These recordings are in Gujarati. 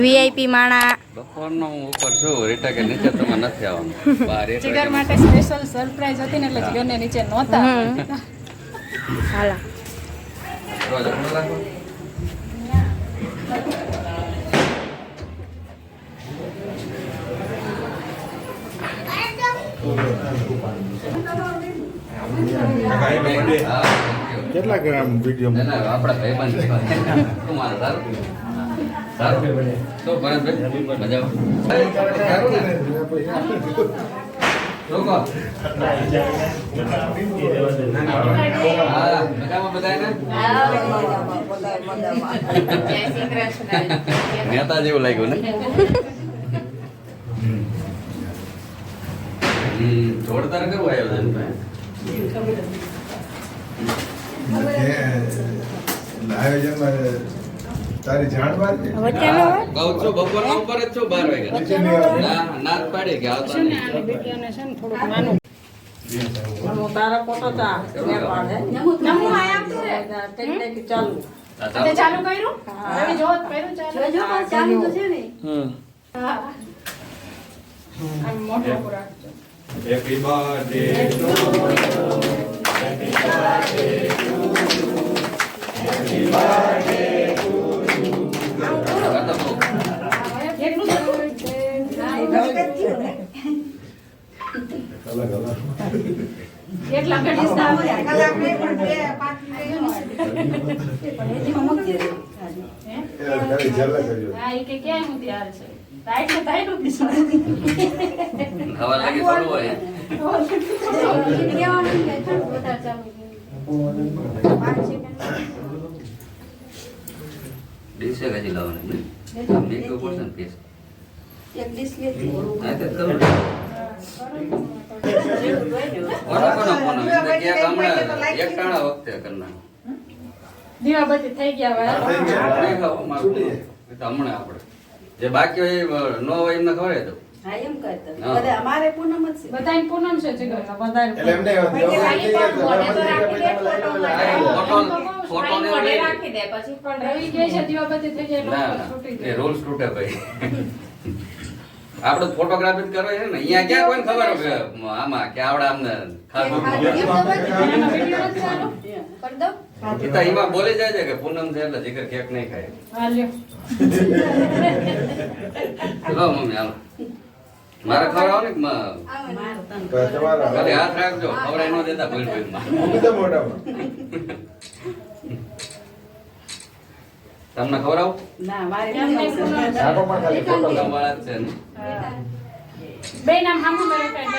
વીઆઈપી માણા. બપોરનો હું ઉપર છું રીટા કે નીચે તમે નથી આવવાનું. બહાર જીગર માટે સ્પેશિયલ સરપ્રાઈઝ હતી ને એટલે જીગરને નીચે નહોતા. હાલા. કેટલા ગ્રામ વીડિયો આપણા ભાઈબંધ સારું? ભરતભાઈ? જેવું લાગ્યું ને? હમ, જોરદાર કરવું આયોજન ભાઈ આયોજનમાં તારી જાણ બાર છે કહું છું બપોરના ઉપર જ છું બાર વાગે. ના ના પાડી કે આવતા છે ને બેટીઓને છે ને થોડુંક માનું નમો આયા તું રે? ચાલુ તે ચાલુ. કર્યું? રવિ જોત કર્યું ચાલુ. જોજો પણ ચાલુ તો છે ને. હા. આમ મોટો રાખજો હેપી બર્થડે આ હોય ડીશે હજી લાવવાની ને મેક તો પડશે ને એક ટાણા વખતે કરનાર દીવાબત્તી થઈ ગયા હમણાં આપણે જે બાકી હોય એ ન હોય એમને ખબર દઉં અમારે પૂનમ જ પૂનમ છે ફોટો પણ રવિ છે દીવાબત્તી થઈ જાય રૂલ્સ તૂટે ભાઈ આપણે ફોટોગ્રાફી કરો કરવા છે ને. અહીંયા ક્યાં કોઈને ખબર છે કે આમાં કે આવડા અમને તો એમાં બોલી જાય છે કે પૂનમ છે એટલે જીગર કેક નહીં ખાય. હા, લો મમ્મી હાલો. મારે ખવડાવો ને કે હાથ રાખજો. ખવડાવી ન દેતા ભૂલ ભૂલમાં. મોટામાં તમને ખવડાવું ના મારે છે. ને. બે નામ સામું મેરે કાંઈ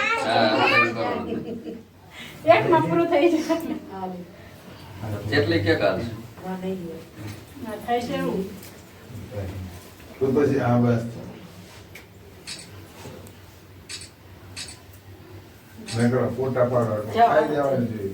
એક પૂરું થઈ જશે જેટલી કે કાલ. ના થઈ છે એવું. તો પછી આ બસ મેં કહ્યું ફોટા પાડો ખાઈ જવાનું જોઈએ.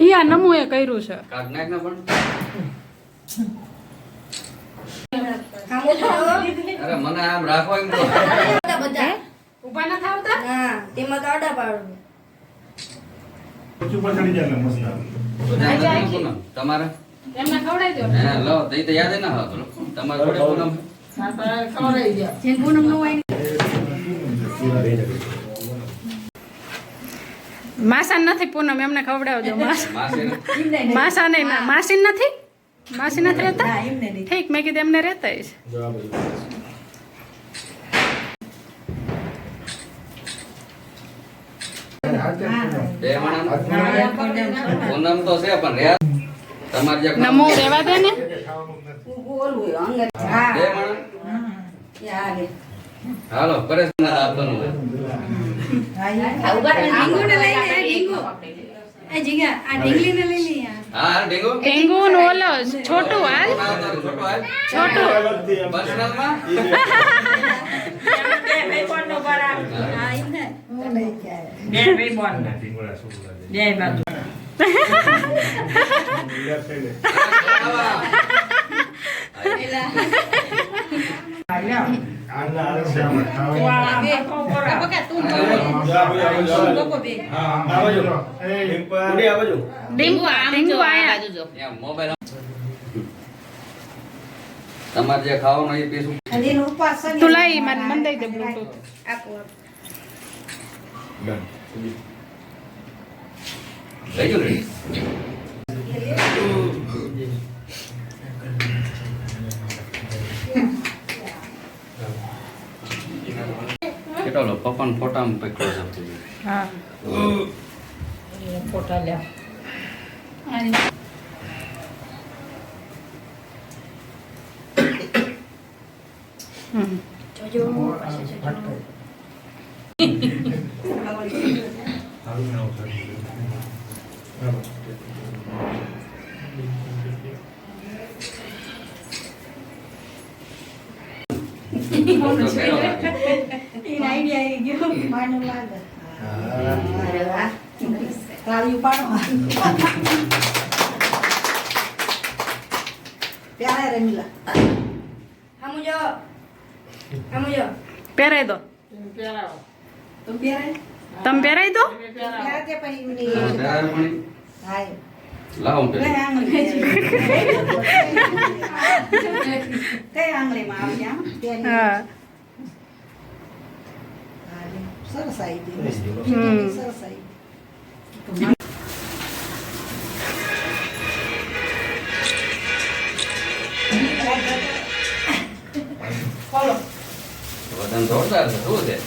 ઈ આ કર્યું છે. અરે મને આમ રાખો એમ તો ઊભા તેમાં તો આડા પાડું. તમારે? એમને ખવડાવી દો. હા લો તો યાદ ના? હતો તમારે માસા નથી પૂનમ એમને ખવડાવજો માસા નહીં માસી નથી? માસી નથી રહેતા? ઠીક મેં કીધું એમને રહેતા છે નમો રેવા દે ને. હાલે. હાલો પરેશ ના આપવાનું છોટું હાલ. છોટો બે ઢીંગુ તમારે જે ખાવાનું એ પીશું અને એનો મન મને દઈ દે બ્લૂટૂથ આપો. લઈ જો લો પપ્પાને ફોટામાં પકડો છે. હા. ફોટા લે હમ. ફોટો કેવો લાગે? ઈને આઈડિયા આવી ગયો માનું લાગે અરે વાહ તાળી પાડો પ્યારે રમીલા સમજો સમજો પહેરાઈ દો તમે પહેરાઈ દો પહેરાય તે પછી પણ લાવો હું કઈ આંગળીમાં સરસ આવી સરસ આવી જોરદાર છે શું છે?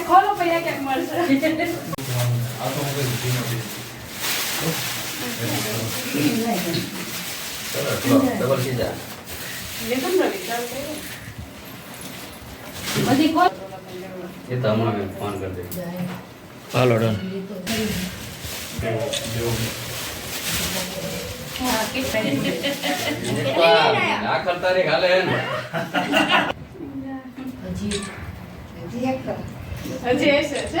ખોલો પછી એક એક મળશે. તો હાલો ડન એક આ કરતા તારીખ હાલે હે ને હજી એક હજી હશે? છે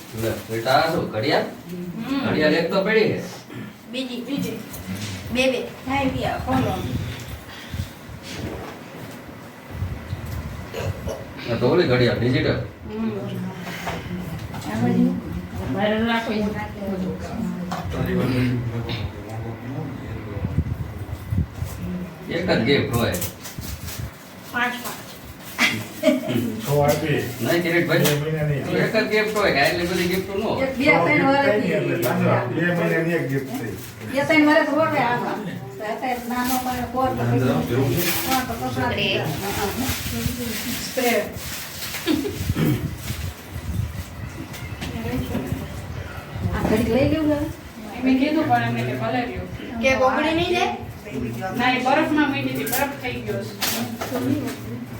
બેટા શું ઘડિયાળ? ઘડિયાળ એક તો પડી છે. બીજી બીજી. બે બે. થાય ગયા તો ઓલી ઘડિયાળ ડિજિટલ. એક જ ગેપ હોય. પાંચ પાંચ. છ આપી. નહીં કિરીટભાઈ બે મહિનાની. એક જ gift હોય કાંઈ એટલી બધી gift ન હોય એક બે ત્રણ વર્ષની. બે મહિનાની એક gift થઈ. બે ત્રણ વર્ષ હોય આમાં. તો અત્યારે નાનો પણ કોર તો પછી- હા, તો કપડાં સ્પ્રે આ ઘડીક લઈ લેવું મેં કીધું પણ એમને કે ભલે રહ્યો કે બગડી નહીં જાય ના એ બરફમાં મૂકી દીધી બરફ થઈ ગયો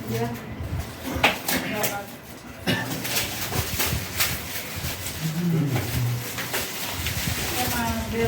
છે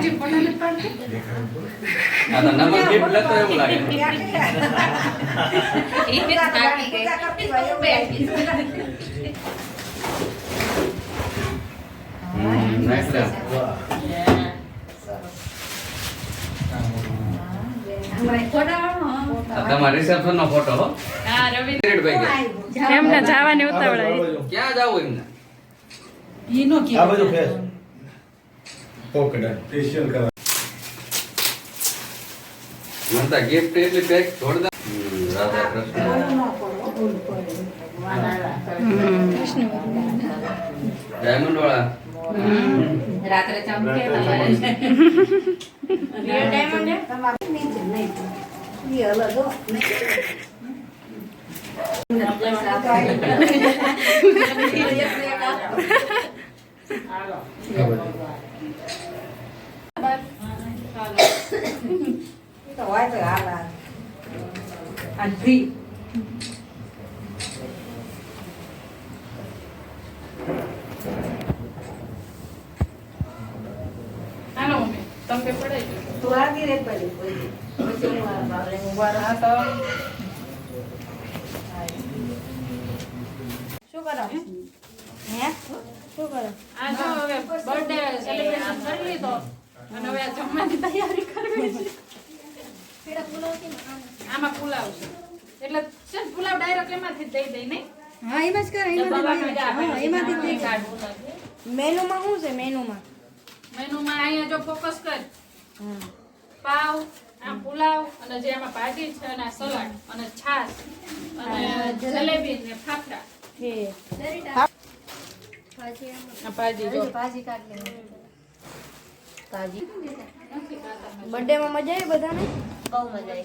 હજી ફોટો નથી પાડતી? આ તો નંબર ગિફ્ટ લેતો એવું લાગે એવું લાગે. હમ, nice લે. આ તમારા રિસેપ્શન નો ફોટો હો. હા રવિ ભાઈ એમને જવાની ઉતાવળાય ક્યાં જાવું એમને? આ બધું ફેસ. Okay done. ફેશિયલ કરાવ. મમતા ગિફ્ટ એટલે પેક જોરદાર. રાધા કૃષ્ણ. ડાયમંડ વાળા. રાત્રે ચમકે તમારે ડાયમંડ તમારે નીચે નહીં. ઈ અલગ હો. ઈ તો હોય તો હાલ હાલ. અને ફ્રી હાલો મમ્મી તમે પડાઈ ગયો તું આગી રે પડી કોઈ. પછી હું આ બાવળે ઊભા રહું. હા તો શું કરો હે શું કરો આ જો હવે બર્થડે સેલિબ્રેશન કરી લીધો. અને હવે જમવાની તૈયારી કરવી છે. આમાં પુલાવ છે એટલે છે પુલાવ ડાયરેક્ટ એમાંથી દઈ દઈ નહીં? હા એમાં જ કરે ડબ્બામાં જ આપે. હા એમાંથી દઈ કાઢવું મેનુમાં શું છે મેનુમાં? મેનુમાં અહીંયા જો ફોકસ કર. પાવ આ પુલાવ અને જે આમાં ભાજી છે અને સલાડ અને છાશ અને જલેબી. ને ફાફડા. ભાજી. બર્થડે માં મજા આવી બધાને? બહુ મજા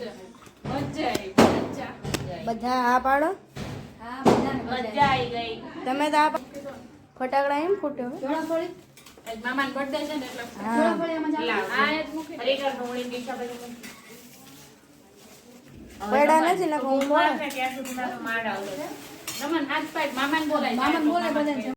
આવી. બધા હા પાડો મજા આવી. ગઈ. તમે તો આ ફટાકડા એમ ફૂટ્યો મામા મામાનો છે ને એટલે. પડ્યા નથી ને હું